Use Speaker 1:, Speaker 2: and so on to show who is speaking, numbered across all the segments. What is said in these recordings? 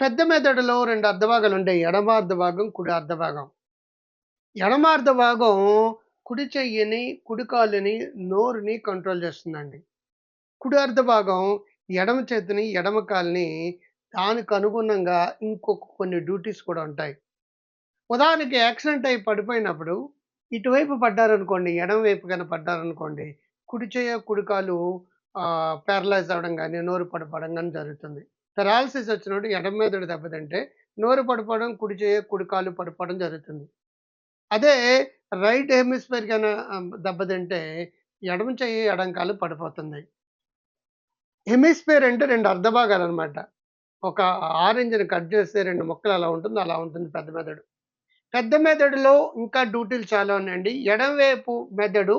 Speaker 1: పెద్ద మెదడులో రెండు అర్ధభాగాలు ఉంటాయి ఎడమ అర్ధభాగం కుడి అర్ధభాగం. ఎడమ అర్ధభాగం కుడి చెయ్యిని కుడి కాలుని నోరుని కంట్రోల్ చేస్తుందండి. కుడి అర్ధభాగం ఎడమ చేతిని ఎడమ కాలుని దానికి అనుగుణంగా ఇంకొక కొన్ని డ్యూటీస్ కూడా ఉంటాయి. ఉదాహరణకి యాక్సిడెంట్ అయి పడిపోయినప్పుడు ఇటువైపు పడ్డారనుకోండి ఎడమ వైపు కన్నా పడ్డారనుకోండి కుడి చేయ కుడి కాలు పారలైజ్ అవ్వడం కానీ నోరు పడిపోవడం కానీ జరుగుతుంది. పెరాలసిస్ వచ్చినప్పుడు ఎడం మెదడు దెబ్బతింటే నోరు పడిపోవడం కుడి చేయ కుడి కాలు పడిపోవడం జరుగుతుంది. అదే రైట్ హెమిస్ఫియర్ కన్నా దెబ్బతింటే ఎడమ చెయ్యి ఎడం కాలు పడిపోతుంది హెమిస్ఫియర్ అంటే రెండు అర్ధభాగాలు అనమాట ఒక ఆరెంజ్ని కట్ చేస్తే రెండు మొక్కలు అలా ఉంటుంది అలా ఉంటుంది పెద్ద మెదడు. పెద్ద మెదడులో ఇంకా డ్యూటీలు చాలా ఉన్నాయండి. ఎడమవైపు మెదడు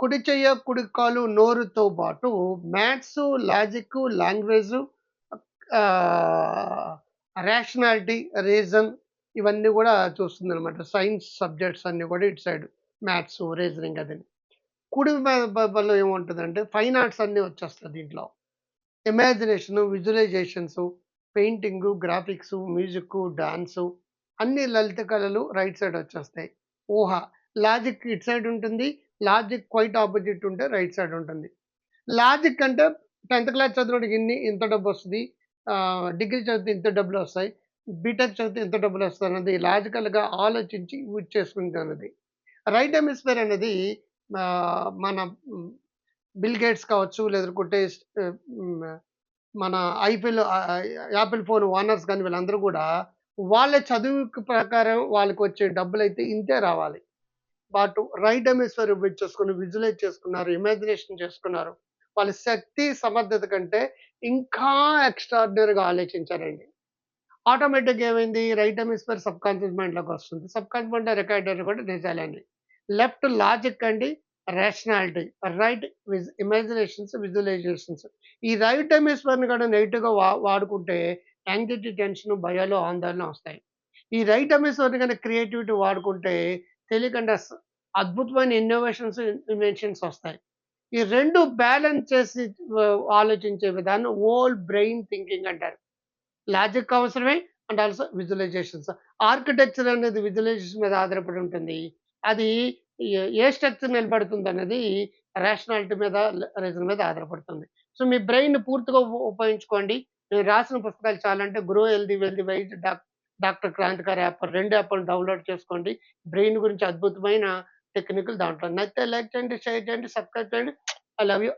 Speaker 1: కుడి చెయ్య కుడి కాలు నోరుతో పాటు maths logic language rationality reason ఇవన్నీ కూడా చూస్తుంది అనమాట సైన్స్ సబ్జెక్ట్స్ అన్నీ కూడా ఇటు సైడ్ మ్యాథ్స్ రీజనింగ్ అది. కుడి బల్లో ఏముంటుందంటే ఫైన్ ఆర్ట్స్ అన్నీ వచ్చేస్తుంది దీంట్లో. Imagination visualizations painting graphics music dance అన్ని లలిత కళలు రైట్ సైడ్ వచ్చేస్తాయి. ఊహ లాజిక్ ఇటు సైడ్ ఉంటుంది లాజిక్ క్వైట్ ఆపోజిట్ ఉంటే రైట్ సైడ్ ఉంటుంది. లాజిక్ అంటే టెన్త్ క్లాస్ చదివినోడికి ఇన్ని ఇంత డబ్బు వస్తుంది డిగ్రీ చదివితే ఇంత డబ్బులు వస్తాయి బీటెక్ చదివితే ఇంత డబ్బులు వస్తాయి అన్నది లాజికల్గా ఆలోచించి యూజ్ చేసుకుంటున్నది రైట్ హెమిస్ఫియర్ అనేది మన బిల్ గేట్స్ కావచ్చు లేదనుకుంటే మన ఐపీఎల్ యాపిల్ ఫోన్ ఓనర్స్ కానీ వీళ్ళందరూ కూడా వాళ్ళ చదువు ప్రకారం వాళ్ళకి వచ్చే డబ్బులు అయితే ఇంతే రావాలి. బట్ రైట్ హెమిస్ఫియర్ ఉపయోగించేసుకుని విజువలైజ్ చేసుకున్నారు ఇమాజినేషన్ చేసుకున్నారు. వాళ్ళ శక్తి సమర్థత కంటే ఇంకా ఎక్స్ట్రాడినరీగా ఆలోచించారండి. ఆటోమేటిక్ ఏమైంది? రైట్ హెమిస్ఫియర్ సబ్ కాన్షియస్ మైండ్లోకి వస్తుంది. సబ్ కాన్షియస్ మైండ్ రికార్డర్ కూడా నిజాలండి. లెఫ్ట్ లాజిక్ అండి rationality right viz imaginations visualizations ఈ రైట్ హెమిస్ఫియర్ని కూడా నెగిటివ్గా వా వాడుకుంటే యాంగ్జైటీ టెన్షన్ భయాలు ఆందోళన వస్తాయి. ఈ రైట్ హెమిస్ఫియర్ని కనుక క్రియేటివిటీ వాడుకుంటే తెలియకుండా అద్భుతమైన ఇన్నోవేషన్స్ ఇన్వెన్షన్స్ వస్తాయి. ఈ రెండు బ్యాలెన్స్ చేసి ఆలోచించే విధానం ఓల్ బ్రెయిన్ థింకింగ్ అంటారు. లాజిక్ అవసరమే అండ్ ఆల్సో విజువలైజేషన్స్. ఆర్కిటెక్చర్ అనేది విజువలైజేషన్ మీద ఆధారపడి ఉంటుంది. అది ఏ స్ట్రక్చర్ నిలబడుతుంది అనేది రేషనాలిటీ మీద రీజన్ మీద ఆధారపడుతుంది. సో మీ బ్రెయిన్ పూర్తిగా ఉపయోగించుకోండి. నేను రాసిన పుస్తకాలు చాలంటే grow healthy wealthy wise doctor Krantikari app రెండు యాప్లు డౌన్లోడ్ చేసుకోండి. బ్రెయిన్ గురించి అద్భుతమైన టెక్నికల్ దాంట్లో నచ్చితే లైక్ చేయండి షేర్ చేయండి సబ్స్క్రైబ్ చేయండి ఐ లవ్ యూ